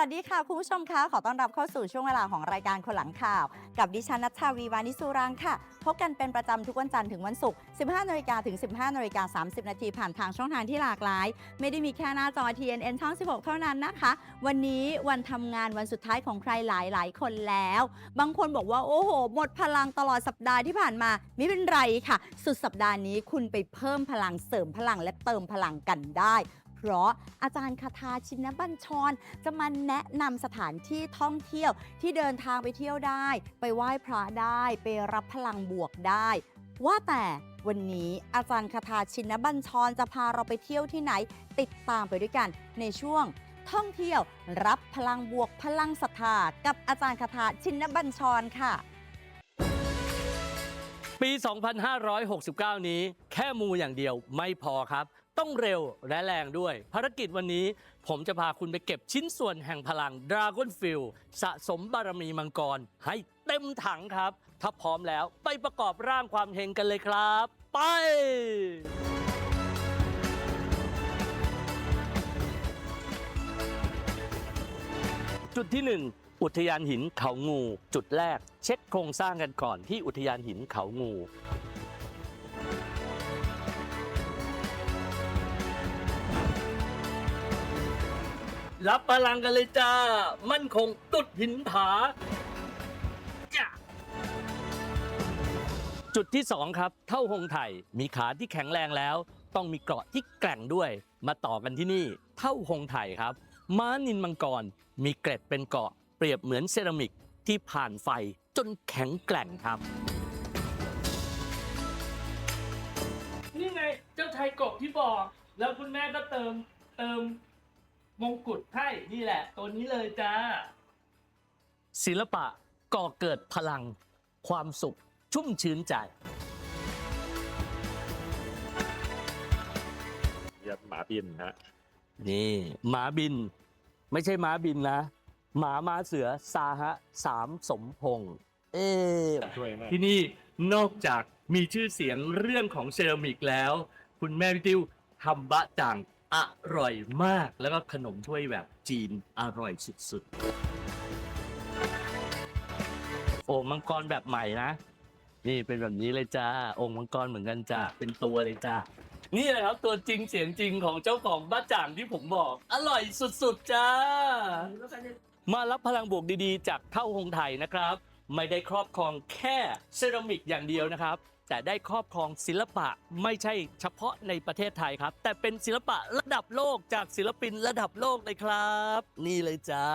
วัสดีค่ะ คุณผู้ชมคะขอต้อนรับเข้าสู่ช่วงเวลาของรายการคนหลังข่าว กับดิฉันนัชชาวีวานิสุรังค่ะ พบกันเป็นประจำทุกวันจันทร์ถึงวันศุกร์ 15นาฬิกาถึง 15นาฬิกา30 นาทีผ่านทางช่องทางที่หลากหลาย ไม่ได้มีแค่หน้าจอ TNN ช่อง 16 เท่านั้นนะคะ วันนี้วันทำงานวันสุดท้ายของใครหลายหลายคนแล้ว บางคนบอกว่าโอ้โห หมดพลังตลอดสัปดาห์ที่ผ่านมาไม่เป็นไรค่ะ สุดสัปดาห์นี้คุณไปเพิ่มพลังเสริมพลังและเติมพลังกันได้ เพราะอาจารย์คาทาชินบัญชร จะมาแนะนำสถานที่ท่องเที่ยวที่เดินทางไปเที่ยวได้ ไปไหว้พระได้ ไปรับพลังบวกได้ ว่าแต่วันนี้อาจารย์คาทาชินบัญชรจะพาเราไปเที่ยวที่ไหน ติดตามไปด้วยกันในช่วงท่องเที่ยว รับพลังบวกพลังศรัทธากับอาจารย์คาทาชินบัญชรค่ะ ปี 2569 นี้แค่มูอย่างเดียวไม่พอครับ ต้องเร็วและแรงด้วย ภารกิจวันนี้ผมจะพาคุณไปเก็บชิ้นส่วนแห่งพลัง Dragon f i e l สะสมบารมีมังกร ให้เต็มถังครับ ถ้าพร้อมแล้วไปประกอบร่างความเฮงกันเลยครับ ไป จุดที่ 1อุทยานหินเขางู จุดแรก เช็คโครงสร้างกันก่อนที่อุทยานหินเขางู รับพลังกันเลยจ้า มั่นคงตุดหินผาจ้ะจุดที่ 2 ครับ เท่าหงไทยมีขาที่แข็งแรงแล้ว ต้องมีเกราะที่แกร่งด้วย มาต่อกันที่นี่ เท่าหงไทยครับ ม้านินมังกร มีเกร็ดเป็นเกราะ เปรียบเหมือนเซรามิกที่ผ่านไฟจนแข็งแกร่งครับ นี่ไงเจ้าชายกบที่บอก แล้วคุณแม่ก็เติมเติม มงกุฎให้นี่แหละ ตัวนี้เลยจ้า ศิลปะก่อเกิดพลัง ความสุข ชุ่มชื้นใจ เรียกหมาบินฮะนี่หมาบิน ไม่ใช่ม้าบินนะ หมาม้าเสือซาฮะสามสมพงษ์เอ๊ช่วยมากที่นี่นอกจากมีชื่อเสียงเรื่องของเซรามิกแล้ว คุณแม่พี่ติวทำบะจ่าง อร่อยมากแล้วก็ขนมถ้วยแบบจีนอร่อยสุดๆโอ่งมังกรแบบใหม่นะ นี่เป็นแบบนี้เลยจ้าโองค์มังกรเหมือนกันจ้าเป็นตัวเลยจ้านี่แหละครับตัวจริงเสียงจริงของเจ้าของบ้าจ่างที่ผมบอก อร่อยสุดๆจ้า มารับพลังบวกดีๆ จากเท่าหงไทยนะครับ ไม่ได้ครอบครองแค่เซรามิกอย่างเดียวนะครับ แต่ได้ครอบครองศิลปะไม่ใช่เฉพาะในประเทศไทยครับ แต่เป็นศิลปะระดับโลกจากศิลปินระดับโลกเลยครับ นี่เลยจ้า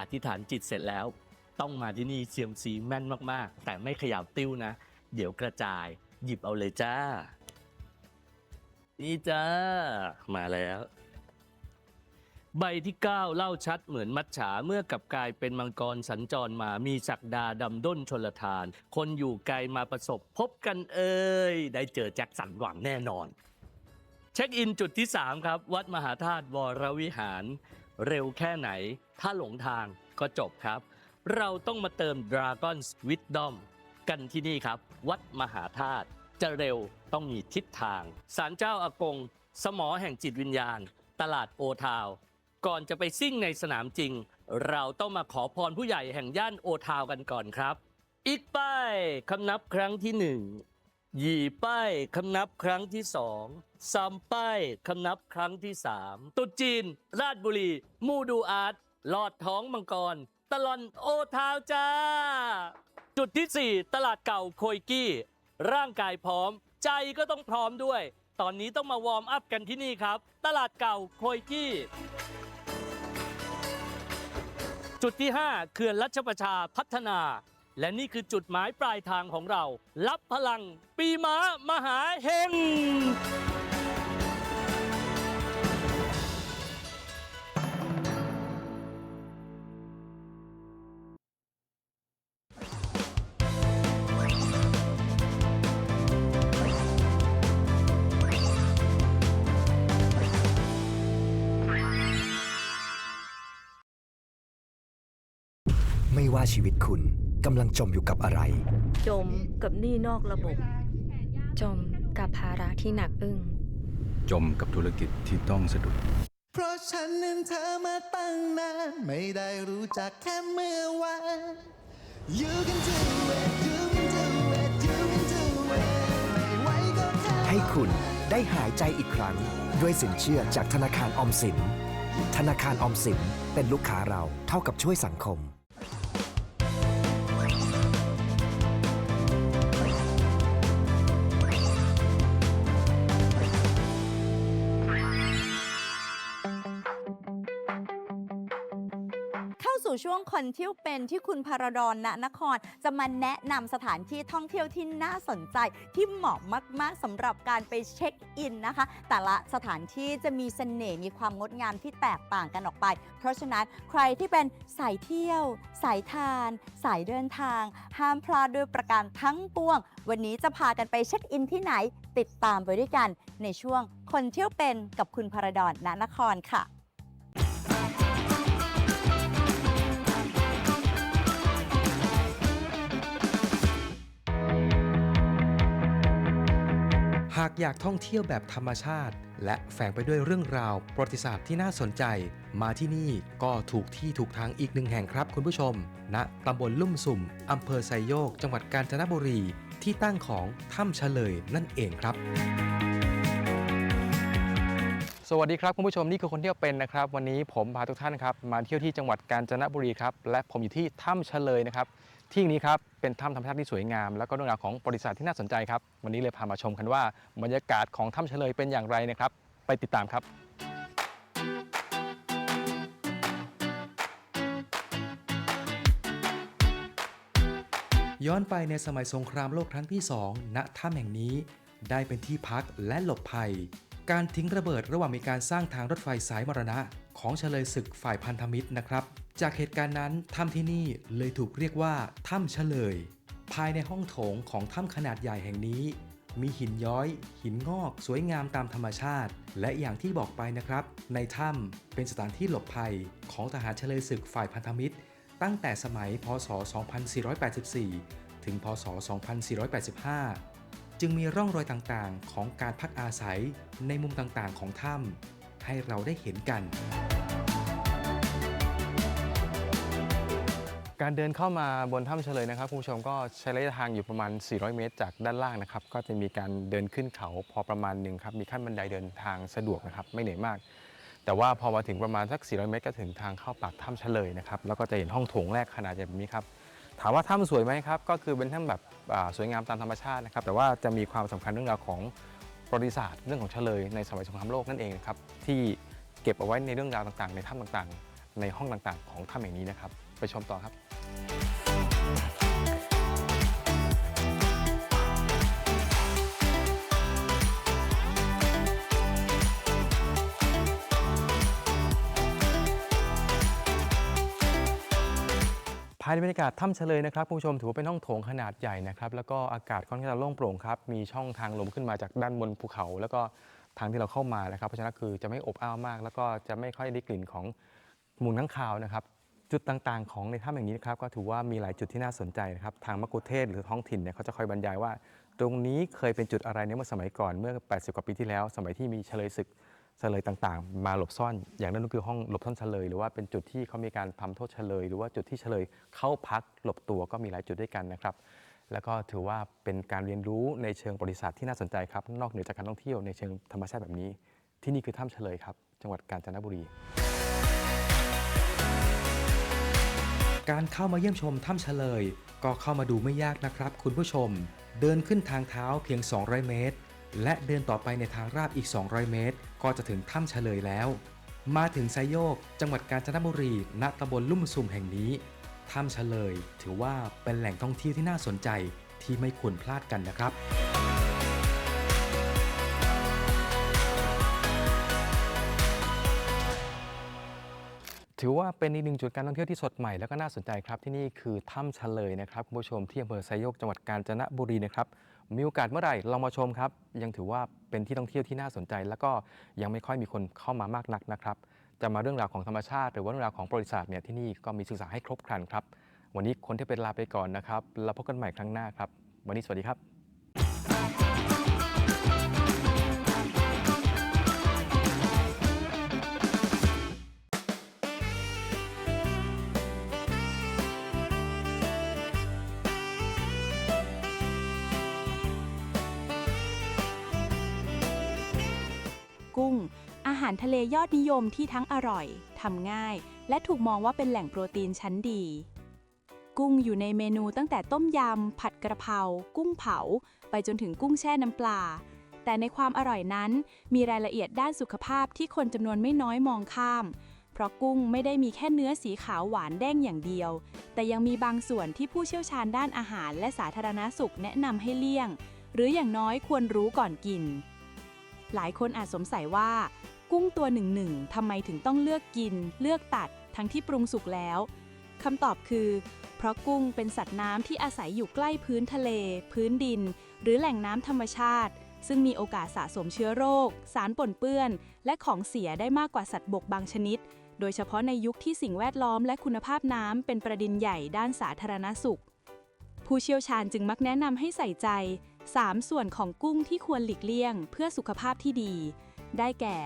อธิษฐานจิตเสร็จแล้ว ต้องมาที่นี่เซียมซีแม่นมาก ๆ แต่ไม่ขยับติ้วนะ เดี๋ยวกระจาย หยิบเอาเลยจ้า นี่จ้า มาแล้ว ใบที่9เล่าชัดเหมือนมัจฉาเมื่อกลับกลายเป็นมังกรสัญจรมามีศักดาดำด้นชนลทาน คนอยู่ไกลมาประสบพบกันเอ่ยได้เจอแจ็คสันหวังแน่นอน เช็คอินจุดที่ 3 ครับ วัดมหาธาตุวรวิหาร เร็วแค่ไหน ถ้าหลงทางก็จบครับ เราต้องมาเติม Dragon's Wisdom กันที่นี่ครับ วัดมหาธาตุ จะเร็วต้องมีทิศทางศาลเจ้าอากง สมอแห่งจิตวิญญาณ ตลาดโอทาว ก่อนจะไปซิ่งในสนามจริง เราต้องมาขอพรผู้ใหญ่แห่งย่านโอทาวกันก่อนครับ อีกป้ายคำนับครั้งที่หนึ่งหยี่ป้ายคำนับครั้งที่สองซามป้ายคำนับครั้งที่สามตุจีน ราชบุรี มูดูอาร์ตลอดท้องมังกร ตลอนโอทาวจ้า จุดที่ 4 ตลาดเก่าโคยกี้ ร่างกายพร้อม ใจก็ต้องพร้อมด้วย ตอนนี้ต้องมาวอร์มอัพกันที่นี่ครับ ตลาดเก่าโคยกี้ จุดที่ 5 เขื่อนรัชประชาพัฒนา และนี่คือจุดหมายปลายทางของเรา รับพลังปีม้ามหาเฮง ว่าชีวิตคุณกำลังจมอยู่กับอะไร จมกับหนี้นอกระบบ จมกับภาระที่หนักอึ้ง จมกับธุรกิจที่ต้องสะดุด เพราะฉันนั้นเธอมาตั้งนานไม่ได้รู้จักแค่เมื่อวาน You can do it you can do it you can do it ไม่ไหวก็แค่ให้คุณได้หายใจอีกครั้ง ด้วยสินเชื่อจากธนาคารออมสิน ธนาคารออมสินเป็นลูกค้าเราเท่ากับช่วยสังคม ช่วงคนเที่ยวเป็นที่คุณพารดอนณนคร จะมาแนะนำสถานที่ท่องเที่ยวที่น่าสนใจที่เหมาะมาก ๆสำหรับการไปเช็คอินนะคะ แต่ละสถานที่จะมีเสน่ห์มีความงดงามที่แตกต่างกันออกไป เพราะฉะนั้นใครที่เป็นสายเที่ยว สายทาน สายเดินทาง ห้ามพลาดด้วยประการทั้งปวง วันนี้จะพากันไปเช็คอินที่ไหน ติดตามไปด้วยกันในช่วงคนเที่ยวเป็นกับคุณพารดอนณนครค่ะากอยากท่องเที่ยวแบบธรรมชาติ และแฝงไปด้วยเรื่องราวประวัติศาสตร์ที่น่าสนใจ มาที่นี่ก็ถูกที่ถูกทางอีกหนึ่งแห่งครับคุณผู้ชมณตำบลลุ่มสุ่มอำเภอไซโยก จังหวัดกาญจนบุรี ที่ตั้งของถ้ำเฉลยนั่นเองครับสวัสดีครับคุณผู้ชมนี่คือคนเที่ยวเป็นนะครับ วันนี้ผมพาทุกท่านครับมาเที่ยวที่จังหวัดกาญจนบุรีครับและผมอยู่ที่ถ้ำเฉลยนะครับ ที่นี้ครับเป็นถ้ำธรรมชาติที่สวยงาม แล้วก็เรื่องราวของประวัติศาสตร์ที่น่าสนใจครับ วันนี้เลยพามาชมกันว่าบรรยากาศของถ้ำเฉลยเป็นอย่างไรนะครับ ไปติดตามครับย้อนไปในสมัยสงครามโลกครั้งที่ 2 ณ ถ้ำแห่งนี้ได้เป็นที่พักและหลบภัย การทิ้งระเบิดระหว่างมีการสร้างทางรถไฟสายมรณะ ของเฉลยศึกฝ่ายพันธมิตรนะครับ จากเหตุการณ์นั้นถ้ำที่นี่เลยถูกเรียกว่าถ้ำเฉลย ภายในห้องโถงของถ้ำขนาดใหญ่แห่งนี้ มีหินย้อย หินงอก สวยงามตามธรรมชาติ และอย่างที่บอกไปนะครับ ในถ้ำเป็นสถานที่หลบภัยของทหารเฉลยศึกฝ่ายพันธมิตร ตั้งแต่สมัยพศ 2484 ถึงพศ 2485 จึงมีร่องรอยต่างๆ ของการพักอาศัยในมุมต่างๆ ของถ้ำให้เราได้เห็นกัน การเดินเข้ามาบนถ้ำเฉลยนะครับคุณผู้ชมก็ใช้ระยะทางอยู่ประมาณ 400 เมตร จากด้านล่างนะครับ ก็จะมีการเดินขึ้นเขาพอประมาณหนึ่งครับ มีขั้นบันไดเดินทางสะดวกนะครับ ไม่เหนื่อยมาก แต่ว่าพอมาถึงประมาณสัก 400 เมตร ก็ถึงทางเข้าปากถ้ำเฉลยนะครับ แล้วก็จะเห็นห้องโถงแรกขนาดใหญ่แบบนี้ครับ ถามว่าถ้ำสวยไหมครับ ก็คือเป็นถ้ำแบบสวยงามตามธรรมชาตินะครับ แต่ว่าจะมีความสำคัญเรื่องราวของประวัติศาสตร์เรื่องของเฉลยในสมัยสงครามโลกนั่นเองนะครับที่เก็บเอาไว้ในเรื่องราวต่างๆ ในถ้ำต่างๆ ในห้องต่างๆ ของถ้ำแห่งนี้นะครับ ไปชมต่อครับภายในบรรยากาศถ้ำเฉลยนะครับผู้ชมถือว่าเป็นห้องโถงขนาดใหญ่นะครับแล้วก็อากาศค่อนข้างจะโล่งโปร่งครับมีช่องทางลมขึ้นมาจากด้านบนภูเขา แล้วก็ทางที่เราเข้ามานะครับเพราะฉะนั้นคือจะไม่อบอ้าวมาก แล้วก็จะไม่ค่อยได้กลิ่นของมูลข้างคาวนะครับ จุดต่างๆ ของในถ้ำอย่างนี้นะครับก็ถือว่ามีหลายจุดที่น่าสนใจนะครับทางมกุเทศหรือท้องถิ่นเนี่ยเขาจะคอยบรรยายว่า ตรงนี้เคยเป็นจุดอะไรในเมื่อสมัยก่อนเมื่อ 80 กว่าปีที่แล้ว สมัยที่มีเฉลยศึกเฉลยต่างๆ มาหลบซ่อน อย่างนั้นก็คือห้องหลบซ่อนเฉลย หรือว่าเป็นจุดที่เขามีการทำโทษเฉลย หรือว่าจุดที่เฉลยเข้าพักหลบตัวก็มีหลายจุดด้วยกันนะครับแล้วก็ถือว่าเป็นการเรียนรู้ในเชิงประวัติศาสตร์ที่น่าสนใจครับ นอกเหนือจากการท่องเที่ยวในเชิงธรรมชาติแบบนี้ ที่นี่คือถ้ำเฉลยครับ จังหวัดกาญจนบุรี การเข้ามาเยี่ยมชมถ้ำเฉลย ก็เข้ามาดูไม่ยากนะครับ คุณผู้ชม เดินขึ้นทางเท้าเพียง 200 เมตร และเดินต่อไปในทางราบอีก 200 เมตร ก็จะถึงถ้ำเฉลยแล้ว มาถึงไซโยก จังหวัดกาญจนบุรีณตำบลลุ่มซุ่มแห่งนี้ถ้ำเฉลย ถือว่าเป็นแหล่งท่องเที่ยวที่น่าสนใจที่ไม่ควรพลาดกันนะครับ ถือว่าเป็นอีกหนึ่งจุดการท่องเที่ยวที่สดใหม่แล้วก็น่าสนใจครับที่นี่คือถ้ำเฉลยนะครับคุณผู้ชมที่อำเภอไซโยกจังหวัดกาญจนบุรีนะครับมีโอกาสเมื่อไหร่ลองมาชมครับ ยังถือว่าเป็นที่ท่องเที่ยวที่น่าสนใจ แล้วก็ยังไม่ค่อยมีคนเข้ามามากนักนะครับ จะมาเรื่องราวของธรรมชาติ หรือว่าเรื่องราวของประวัติศาสตร์เนี่ยที่นี่ก็มีศึกษาให้ครบครันครับ วันนี้คนที่เป็นลาไปก่อนนะครับแล้วพบกันใหม่ครั้งหน้าครับ วันนี้สวัสดีครับ กุ้ง อาหารทะเลยอดนิยมที่ทั้งอร่อยทำง่าย และถูกมองว่าเป็นแหล่งโปรตีนชั้นดี กุ้งอยู่ในเมนูตั้งแต่ต้มยำ ผัดกระเพรา กุ้งเผา ไปจนถึงกุ้งแช่น้ำปลา แต่ในความอร่อยนั้น มีรายละเอียดด้านสุขภาพที่คนจำนวนไม่น้อยมองข้าม เพราะกุ้งไม่ได้มีแค่เนื้อสีขาวหวานแดงอย่างเดียว แต่ยังมีบางส่วนที่ผู้เชี่ยวชาญด้านอาหาร และสาธารณสุขแนะนำให้เลี่ยง หรืออย่างน้อยควรรู้ก่อนกิน หลายคนอาจสงสัยว่า กุ้งตัวหนึ่งหนึ่งทำไมถึงต้องเลือกกิน เลือกตัด ทั้งที่ปรุงสุกแล้วคำตอบคือ เพราะกุ้งเป็นสัตว์น้ำที่อาศัยอยู่ใกล้พื้นทะเล พื้นดิน หรือแหล่งน้ำธรรมชาติ ซึ่งมีโอกาสสะสมเชื้อโรค สารปนเปื้อน และของเสียได้มากกว่าสัตว์บกบางชนิด โดยเฉพาะในยุคที่สิ่งแวดล้อมและคุณภาพน้ำเป็นประเด็นใหญ่ด้านสาธารณสุข ผู้เชี่ยวชาญจึงมักแนะนำให้ใส่ใจ 3 ส่วนของกุ้งที่ควรหลีกเลี่ยง เพื่อสุขภาพที่ดี ได้แก่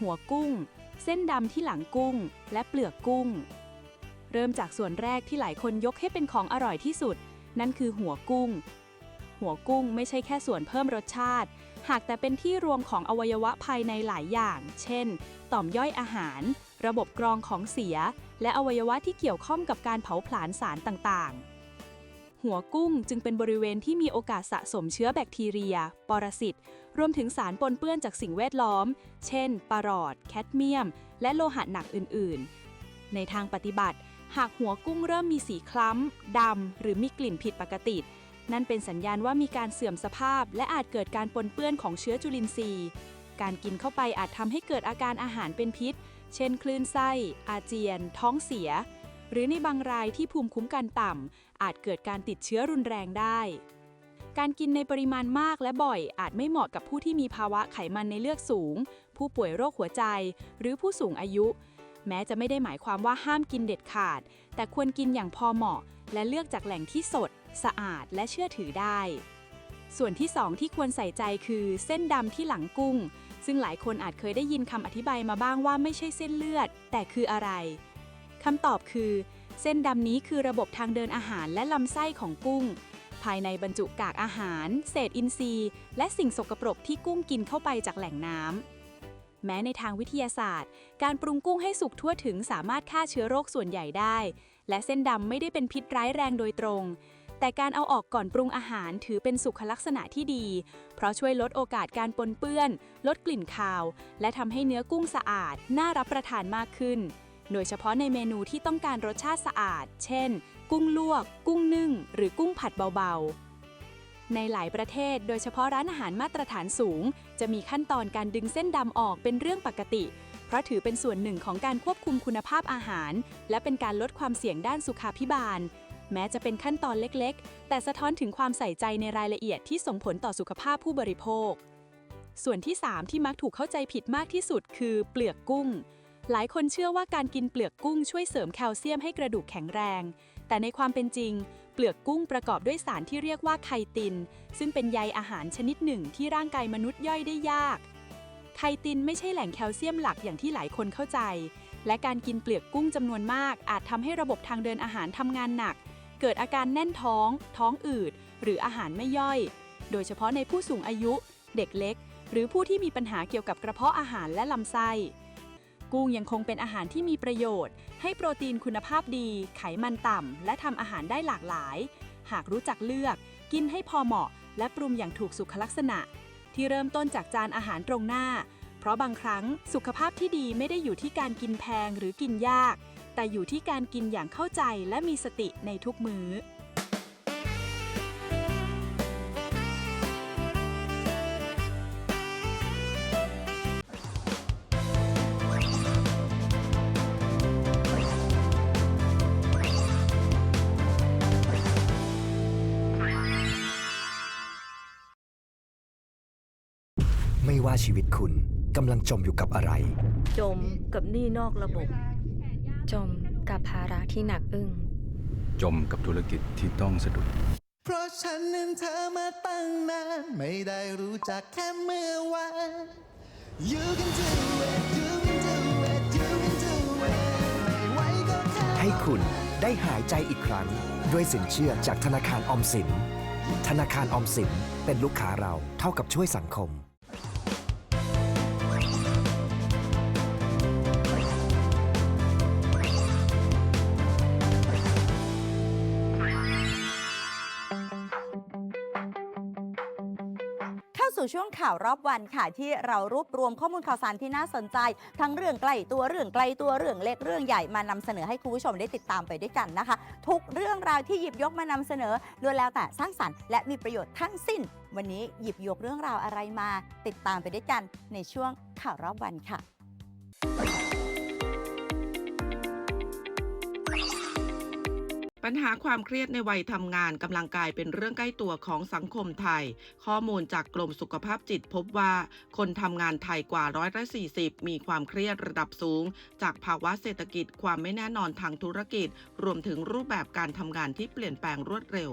หัวกุ้ง เส้นดำที่หลังกุ้ง และเปลือกกุ้ง เริ่มจากส่วนแรกที่หลายคนยกให้เป็นของอร่อยที่สุด นั่นคือหัวกุ้ง หัวกุ้งไม่ใช่แค่ส่วนเพิ่มรสชาติ หากแต่เป็นที่รวมของอวัยวะภายในหลายอย่าง เช่น ต่อมย่อยอาหาร ระบบกรองของเสีย และอวัยวะที่เกี่ยวข้องกับการเผาผลาญสารต่างๆ หัวกุ้งจึงเป็นบริเวณที่มีโอกาสสะสมเชื้อแบคทีเรีย ปรสิต รวมถึงสารปนเปื้อนจากสิ่งแวดล้อม เช่น ปารอด แคดเมียม และโลหะหนักอื่น ๆ ในทางปฏิบัติ หากหัวกุ้งเริ่มมีสีคล้ำ ดำ หรือมีกลิ่นผิดปกติ นั่นเป็นสัญญาณว่ามีการเสื่อมสภาพ และอาจเกิดการปนเปื้อนของเชื้อจุลินทรีย์ การกินเข้าไปอาจทำให้เกิดอาการอาหารเป็นพิษ เช่น คลื่นไส้ อาเจียน ท้องเสีย หรือในบางรายที่ภูมิคุ้มกันต่ำอาจเกิดการติดเชื้อรุนแรงได้ การกินในปริมาณมากและบ่อยอาจไม่เหมาะกับผู้ที่มีภาวะไขมันในเลือดสูง ผู้ป่วยโรคหัวใจ หรือผู้สูงอายุ แม้จะไม่ได้หมายความว่าห้ามกินเด็ดขาด แต่ควรกินอย่างพอเหมาะ และเลือกจากแหล่งที่สด สะอาดและเชื่อถือได้ ส่วนที่ 2 ที่ควรใส่ใจคือเส้นดำที่หลังกุ้งซึ่งหลายคนอาจเคยได้ยินคำอธิบายมาบ้างว่าไม่ใช่เส้นเลือด แต่คืออะไร คำตอบคือ เส้นดำนี้คือระบบทางเดินอาหารและลำไส้ของกุ้ง ภายในบรรจุกากอาหาร เศษอินทรีย์ และสิ่งสกปรกที่กุ้งกินเข้าไปจากแหล่งน้ำแม้ในทางวิทยาศาสตร์ การปรุงกุ้งให้สุกทั่วถึงสามารถฆ่าเชื้อโรคส่วนใหญ่ได้ และเส้นดำไม่ได้เป็นพิษร้ายแรงโดยตรง แต่การเอาออกก่อนปรุงอาหารถือเป็นสุขลักษณะที่ดี เพราะช่วยลดโอกาสการปนเปื้อน ลดกลิ่นคาว และทำให้เนื้อกุ้งสะอาด น่ารับประทานมากขึ้น โดยเฉพาะในเมนูที่ต้องการรสชาติสะอาด เช่น กุ้งลวก กุ้งนึ่ง หรือกุ้งผัดเบาๆ ในหลายประเทศ โดยเฉพาะร้านอาหารมาตรฐานสูง จะมีขั้นตอนการดึงเส้นดำออกเป็นเรื่องปกติ เพราะถือเป็นส่วนหนึ่งของการควบคุมคุณภาพอาหาร และเป็นการลดความเสี่ยงด้านสุขาพิบาล แม้จะเป็นขั้นตอนเล็กๆ แต่สะท้อนถึงความใส่ใจในรายละเอียดที่ส่งผลต่อสุขภาพผู้บริโภค ส่วนที่ 3 ที่มักถูกเข้าใจผิดมากที่สุดคือ เปลือกกุ้ง หลายคนเชื่อว่าการกินเปลือกกุ้งช่วยเสริมแคลเซียมให้กระดูกแข็งแรง แต่ในความเป็นจริง เปลือกกุ้งประกอบด้วยสารที่เรียกว่าไคติน ซึ่งเป็นใยอาหารชนิดหนึ่งที่ร่างกายมนุษย์ย่อยได้ยาก ไคตินไม่ใช่แหล่งแคลเซียมหลักอย่างที่หลายคนเข้าใจ และการกินเปลือกกุ้งจำนวนมาก อาจทำให้ระบบทางเดินอาหารทำงานหนัก เกิดอาการแน่นท้อง ท้องอืด หรืออาหารไม่ย่อย โดยเฉพาะในผู้สูงอายุ เด็กเล็ก หรือผู้ที่มีปัญหาเกี่ยวกับกระเพาะอาหารและลำไส้ กุ้งยังคงเป็นอาหารที่มีประโยชน์ ให้โปรตีนคุณภาพดี ไขมันต่ำ และทำอาหารได้หลากหลาย หากรู้จักเลือก กินให้พอเหมาะ และปรุงอย่างถูกสุขลักษณะ ที่เริ่มต้นจากจานอาหารตรงหน้า เพราะบางครั้งสุขภาพที่ดีไม่ได้อยู่ที่การกินแพงหรือกินยาก แต่อยู่ที่การกินอย่างเข้าใจและมีสติในทุกมื้อ ว่าชีวิตคุณกำลังจมอยู่กับอะไร จมกับหนี้นอกระบบ จมกับภาระที่หนักอึ้ง จมกับธุรกิจที่ต้องสะดุด เพราะฉันนั้นเธอมาตั้งนาน ไม่ได้รู้จักแค่เมื่อวาน You can do it you can do it you can do it ไม่ไหวก็แค่ให้คุณได้หายใจอีกครั้ง ด้วยสินเชื่อจากธนาคารออมสิน ธนาคารออมสินเป็นลูกค้าเราเท่ากับช่วยสังคม สู่ช่วงข่าวรอบวันค่ะ ที่เรารวบรวมข้อมูลข่าวสารที่น่าสนใจ ทั้งเรื่องใกล้ตัวเรื่องไกลตัวเรื่องเล็กเรื่องใหญ่มานำเสนอให้คุณผู้ชมได้ติดตามไปด้วยกันนะคะ ทุกเรื่องราวที่หยิบยกมานำเสนอล้วนแล้วแต่สร้างสรรค์และมีประโยชน์ทั้งสิ้น วันนี้หยิบยกเรื่องราวอะไรมา ติดตามไปด้วยกันในช่วงข่าวรอบวันค่ะ ปัญหาความเครียดในวัยทำงานกำลังกลายเป็นเรื่องใกล้ตัวของสังคมไทย ข้อมูลจากกรมสุขภาพจิตพบว่า คนทำงานไทยกว่าร้อยละ40 มีความเครียดระดับสูง จากภาวะเศรษฐกิจความไม่แน่นอนทางธุรกิจ รวมถึงรูปแบบการทำงานที่เปลี่ยนแปลงรวดเร็ว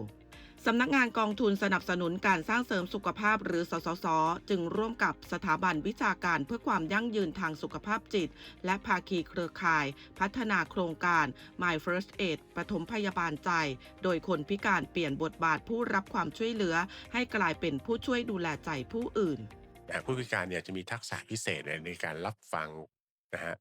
สำนักงานกองทุนสนับสนุนการสร้างเสริมสุขภาพหรือสสส จึงร่วมกับสถาบันวิชาการเพื่อความยั่งยืนทางสุขภาพจิต และภาคีเครือข่าย พัฒนาโครงการ My First Aid ปฐมพยาบาลใจ โดยคนพิการเปลี่ยนบทบาทผู้รับความช่วยเหลือ ให้กลายเป็นผู้ช่วยดูแลใจผู้อื่นแต่ผู้พิการเนี่ยจะมีทักษะพิเศษในการรับฟังนะฮะ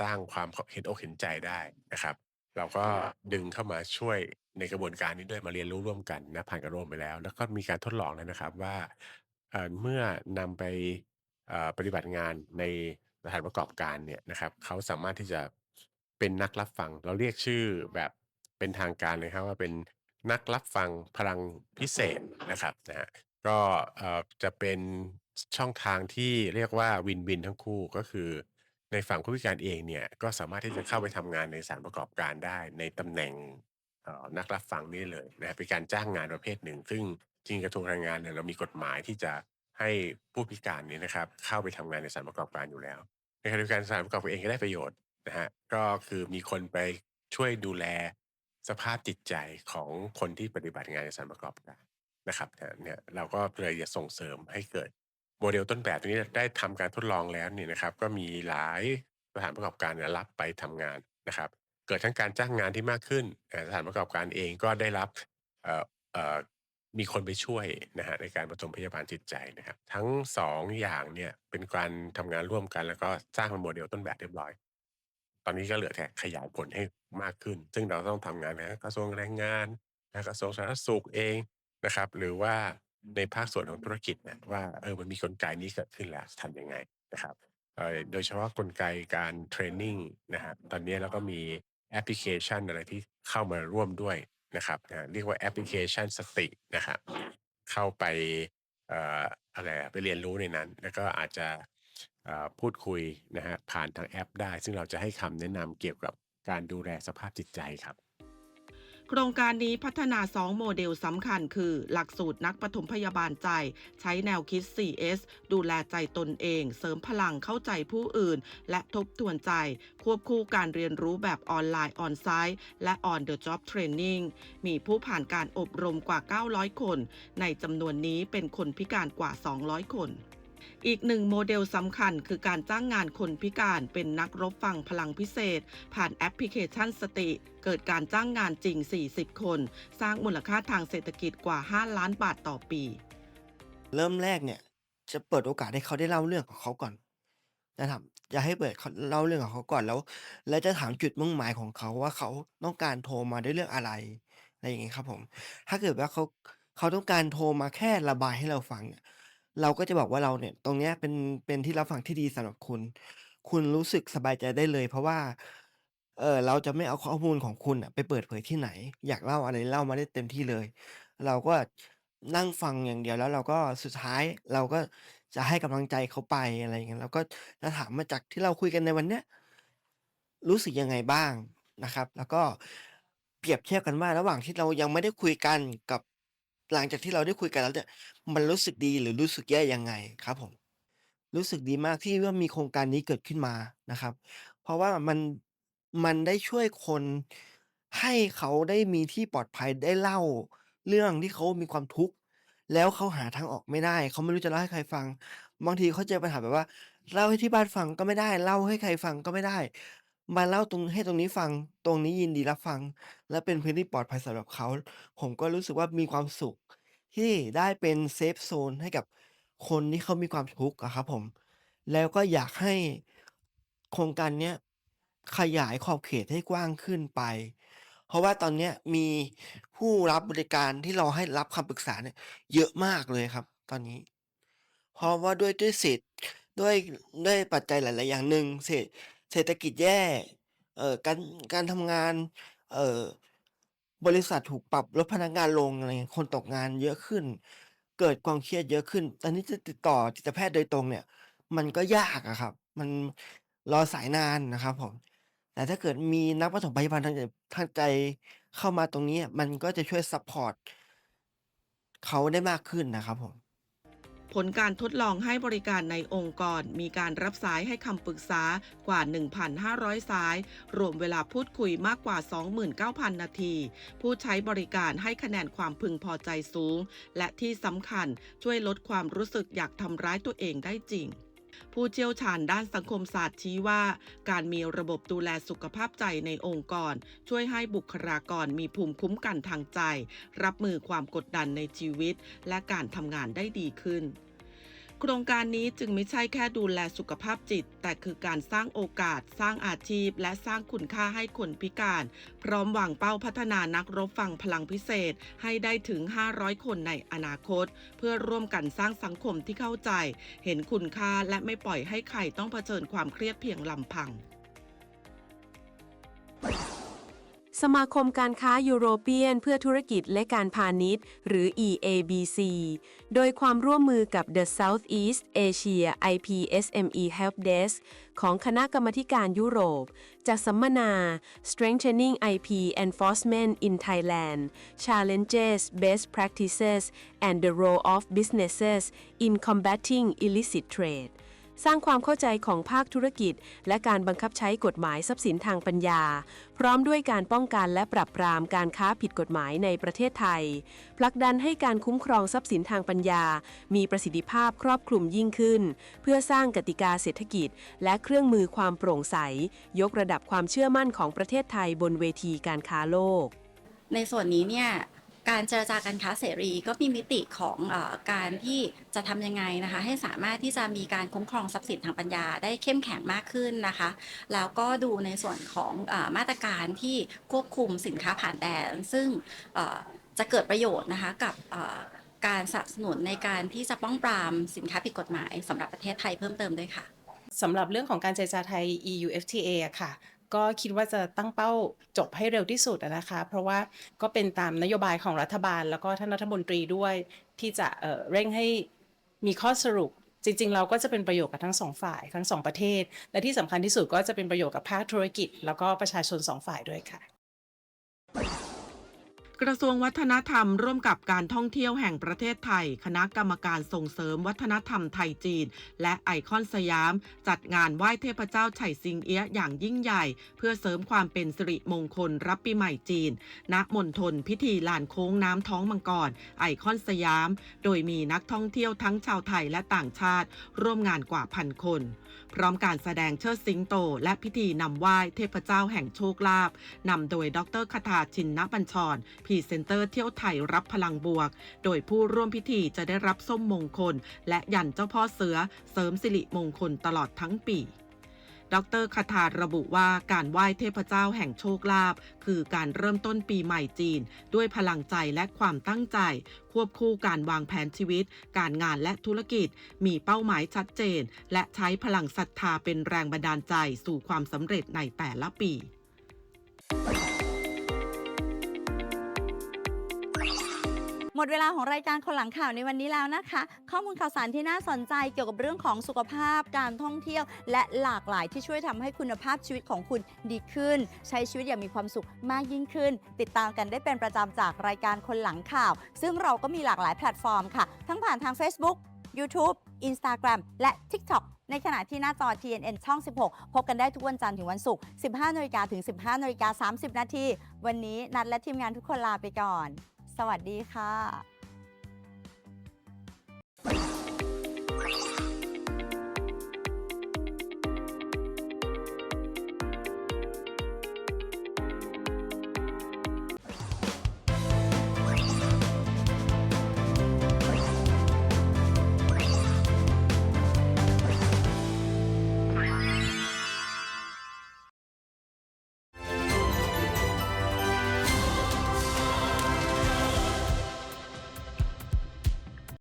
สร้างความเห็นอกเห็นใจได้นะครับ เราก็ดึงเข้ามาช่วยในกระบวนการนี้ด้วยมาเรียนรู้ร่วมกันนะผ่านการร่วมไปแล้ว แล้วก็มีการทดลองแล้วนะครับว่าเอ่อเมื่อนำไปเอ่อปฏิบัติงานในสถานประกอบการเนี่ยนะครับเขาสามารถที่จะเป็นนักรับฟัง เราเรียกชื่อแบบเป็นทางการเลยครับว่าเป็นนักรับฟังพลังพิเศษนะครับนะฮะก็เอ่อจะเป็นช่องทางที่เรียกว่าวินวินทั้งคู่ก็คือ ในฝั่งผู้พิการเองเนี่ยก็สามารถที่จะเข้าไปทำงานในสถานประกอบการได้ในตำแหน่งเอ่อนักรับฟังนี่เลยนะครับเป็นการจ้างงานประเภทหนึ่ง ซึ่งจริงกระทรวงแรงงานเนี่ยเรามีกฎหมายที่จะให้ผู้พิการเนี่ยนะครับเข้าไปทำงานในสถานประกอบการอยู่แล้ว ในขณะเดียวกันสถานประกอบการเองก็ได้ประโยชน์นะฮะก็คือมีคนไปช่วยดูแลสภาพจิตใจของคนที่ปฏิบัติงานในสถานประกอบการนะครับนะเนี่ยเราก็เลยจะส่งเสริมให้เกิด โมเดลต้นแบบตัวนี้ได้ทำการทดลองแล้วเนี่ยนะครับ ก็มีหลายสถานประกอบการรับไปทำงานนะครับ เกิดทั้งการจ้างงานที่มากขึ้นสถานประกอบการเองก็ได้รับมีคนไปช่วยนะฮะในการปฐมพยาบาลจิตใจนะครับ ทั้งสองอย่างเนี่ยเป็นการทำงานร่วมกัน แล้วก็สร้างเป็นโมเดลต้นแบบเรียบร้อย ตอนนี้ก็เหลือแต่ขยายผลให้มากขึ้น ซึ่งเราต้องทำงานนะกระทรวงแรงงานนะกระทรวงสาธารณสุขเองนะครับ หรือว่า ในภาคส่วนของธุรกิจเนี่ยว่าเออมันมีกลไกนี้เกิดขึ้นแล้วทำยังไงนะครับโดยเฉพาะกลไกการเทรนนิ่งนะครับตอนนี้เราก็มีแอปพลิเคชันอะไรที่เข้ามาร่วมด้วยนะครับนะเรียกว่าแอปพลิเคชันสตินะครับเข้าไปอะไรไปเรียนรู้ในนั้น แล้วก็อาจจะพูดคุยนะฮะผ่านทางแอปได้ ซึ่งเราจะให้คำแนะนำเกี่ยวกับการดูแลสภาพจิตใจครับ โครงการนี้พัฒนา 2 โมเดลสำคัญคือ หลักสูตรนักปฐมพยาบาลใจ ใช้แนวคิด 4S ดูแลใจตนเอง เสริมพลังเข้าใจผู้อื่น และทบทวนใจ ควบคู่การเรียนรู้แบบออนไลน์ออนไซต์และ on the job training มีผู้ผ่านการอบรมกว่า 900 คน ในจำนวนนี้เป็นคนพิการกว่า 200 คน อีกหนึ่งโมเดลสำคัญคือการจ้างงานคนพิการเป็นนักรบฟังพลังพิเศษ ผ่านแอปพลิเคชันสติ เกิดการจ้างงานจริง 40 คน สร้างมูลค่าทางเศรษฐกิจกว่า 5 ล้านบาทต่อปี เริ่มแรกเนี่ย จะเปิดโอกาสให้เขาได้เล่าเรื่องของเขาก่อนจะถามจะให้เปิดเขาเล่าเรื่องของเขาก่อนแล้ว แล้วจะถามจุดมุ่งหมายของเขาว่าเขาต้องการโทรมาด้วยเรื่องอะไรอะไรอย่างเงี้ยครับผม ถ้าเกิดว่าเขาเขาต้องการโทรมาแค่ระบายให้เราฟังเนี่ย เราก็จะบอกว่าเราเนี่ย ตรงเนี้ยเป็น เป็นที่รับฟังที่ดีสำหรับคุณ คุณรู้สึกสบายใจได้เลย เพราะว่า เออเราจะไม่เอาข้อมูลของคุณอะไปเปิดเผยที่ไหน อยากเล่าอะไรเล่ามาได้เต็มที่เลย เราก็นั่งฟังอย่างเดียว แล้วเราก็ สุดท้ายเราก็จะให้กำลังใจเขาไป อะไรอย่างเงี้ย เราก็จะถามมาจากที่เราคุยกันในวันเนี้ย รู้สึกยังไงบ้างนะครับ แล้วก็เปรียบเทียบกันว่า ระหว่างที่เรายังไม่ได้คุยกันกับ หลังจากที่เราได้คุยกันแล้วเนี่ย มันรู้สึกดีหรือรู้สึกแย่ยังไงครับผม รู้สึกดีมากที่ว่ามีโครงการนี้เกิดขึ้นมานะครับ เพราะว่ามัน มันได้ช่วยคน ให้เขาได้มีที่ปลอดภัย ได้เล่าเรื่องที่เขามีความทุกข์ แล้วเขาหาทางออกไม่ได้ เขาไม่รู้จะเล่าให้ใครฟัง บางทีเขาเจอปัญหาแบบว่า เล่าให้ที่บ้านฟังก็ไม่ได้ เล่าให้ใครฟังก็ไม่ได้ มาเล่าตรง ให้ตรงนี้ฟัง ตรงนี้ยินดีรับฟัง และเป็นพื้นที่ปลอดภัยสำหรับเขา ผมก็รู้สึกว่า มีความสุขที่ได้เป็น เซฟโซน ให้กับคนที่เขามีความทุกข์อะครับผม แล้วก็อยากให้โครงการเนี้ย ขยายขอบเขตให้กว้างขึ้นไป เพราะว่าตอนเนี้ยมีผู้รับบริการที่เรอให้รับคำปรึกษาเนี่ย เยอะมากเลยครับตอนนี้ เพราะว่าด้วย ด้วยเศรษฐด้วย ด้วยปัจจัยหลาย ๆ อย่างหนึ่งเศษ เศรษฐกิจแย่ เอ่อ การ การทำงาน เอ่อ บริษัทถูกปรับลดพนักงานลง อะไรเงี้ย คนตกงานเยอะขึ้น เกิดความเครียดเยอะขึ้นตอนนี้จะติดต่อจิตแพทย์โดยตรงเนี่ย มันก็ยากอะครับ มันรอสายนานนะครับผม แต่ถ้าเกิดมีนักปฐมพยาบาลทางใจ ทางใจเข้ามาตรงนี้ มันก็จะช่วยซัปพอร์ต เขาได้มากขึ้นนะครับผม ผลการทดลองให้บริการในองค์กร มีการรับสายให้คำปรึกษากว่า 1,500 สาย รวมเวลาพูดคุยมากกว่า 29,000 นาที ผู้ใช้บริการให้คะแนนความพึงพอใจสูง และที่สำคัญช่วยลดความรู้สึกอยากทำร้ายตัวเองได้จริง ผู้เชี่ยวชาญด้านสังคมศาสตร์ชี้ว่า การมีระบบดูแลสุขภาพใจในองค์กร ช่วยให้บุคลากรมีภูมิคุ้มกันทางใจ รับมือความกดดันในชีวิต และการทำงานได้ดีขึ้น โครงการนี้จึงไม่ใช่แค่ดูแลสุขภาพจิต แต่คือการสร้างโอกาส สร้างอาชีพ และสร้างคุณค่าให้คนพิการ พร้อมหวังเป้าพัฒนานักรบฟังพลังพิเศษให้ได้ถึง 500 คนในอนาคต เพื่อร่วมกันสร้างสังคมที่เข้าใจ เห็นคุณค่าและไม่ปล่อยให้ใครต้องเผชิญความเครียดเพียงลำพัง สมาคมการค้ายุโรเปียนเพื่อธุรกิจและการพาณิชย์ หรือ EABC โดยความร่วมมือกับ The Southeast Asia IPSME Help Desk ของคณะกรรมการยุโรป จากสัมมนา Strengthening IP Enforcement in Thailand Challenges Best Practices and the Role of Businesses in Combating Illicit Trade สร้างความเข้าใจของภาคธุรกิจ และการบังคับใช้กฎหมายทรัพย์สินทางปัญญา พร้อมด้วยการป้องกันและปรับปรามการค้าผิดกฎหมายในประเทศไทย ผลักดันให้การคุ้มครองทรัพย์สินทางปัญญา มีประสิทธิภาพครอบคลุมยิ่งขึ้น เพื่อสร้างกติกาเศรษฐกิจ และเครื่องมือความโปร่งใส ยกระดับความเชื่อมั่นของประเทศไทยบนเวทีการค้าโลก ในส่วนนี้เนี่ย การเจรจาการค้าเสรีก็มีมิติของอการที่จะทำยังไงนะคะ ให้สามารถที่จะมีการคุ้มครองทรัพย์สินทางปัญญาได้เข้มแข็งมากขึ้นนะคะ แล้วก็ดูในส่วนของอมาตรการที่ควบคุมสินค้าผ่านแดน ซึ่งจะเกิดประโยชน์นะคะกับการสนับสนุนในการที่จะป้องปรามสินค้าผิดกฎหมายสำหรับประเทศไทยเพิ่มเติมด้วยค่ะสำหรับเรื่องของการเจรจาไทย EU FTA อะค่ะ ก็คิดว่าจะตั้งเป้าจบให้เร็วที่สุดนะคะ เพราะว่าก็เป็นตามนโยบายของรัฐบาล แล้วก็ท่านรัฐมนตรีด้วยที่จะเอ่อเร่งให้มีข้อสรุปจริงๆ เราก็จะเป็นประโยชน์กับทั้งสองฝ่ายทั้งสองประเทศ และที่สำคัญที่สุดก็จะเป็นประโยชน์กับภาคธุรกิจ แล้วก็ประชาชนสองฝ่ายด้วยค่ะ กระทรวงวัฒนธรรมร่วมกับการท่องเที่ยวแห่งประเทศไทย คณะกรรมการส่งเสริมวัฒนธรรมไทยจีน และไอคอนสยาม จัดงานไหว้เทพเจ้าไฉซิงเอี้ยอย่างยิ่งใหญ่ เพื่อเสริมความเป็นสิริมงคลรับปีใหม่จีน ณมณฑลพิธีลานโค้งน้ำท้องมังกรไอคอนสยาม โดยมีนักท่องเที่ยวทั้งชาวไทยและต่างชาติ ร่วมงานกว่าพันคน พร้อมการแสดงเชิดสิงโต และพิธีนำไหว้เทพเจ้าแห่งโชคลาภนำโดยดรคาถาชินนบัญชรพรีเซนเตอร์เที่ยวไทยรับพลังบวก โดยผู้ร่วมพิธีจะได้รับส้มมงคล และยันเจ้าพ่อเสือเสริมสิริมงคลตลอดทั้งปี ดรคาถาระบุว่าการไหว้เทพเจ้าแห่งโชคลาภคือการเริ่มต้นปีใหม่จีน ด้วยพลังใจและความตั้งใจ ควบคู่การวางแผนชีวิต การงานและธุรกิจ มีเป้าหมายชัดเจน และใช้พลังศรัทธาเป็นแรงบันดาลใจสู่ความสำเร็จในแต่ละปี มดเวลาของรายการคนหลังข่าวในวันนี้แล้วนะคะ ข้อมูลข่าวสารที่น่าสนใจเกี่ยวกับเรื่องของสุขภาพการท่องเที่ยว และหลากหลายที่ช่วยทำให้คุณภาพชีวิตของคุณดีขึ้น ใช้ชีวิตอย่างมีความสุขมากยิ่งขึ้น ติดตามกันได้เป็นประจำจากรายการคนหลังข่าว ซึ่งเราก็มีหลากหลายแพลตฟอร์มค่ะ ทั้งผ่านทาง Facebook YouTube Instagram และ TikTok ในขณะที่หน้าจอ TNN ช่อง 16 พบกันได้ทุกวันจันทร์ถึงวันศุกร์ 15นาฬิกาถึง 15นาฬิกา30 นาที วันนี้นัดและทีมงานทุกคนลาไปก่อน วัสดีค่ะ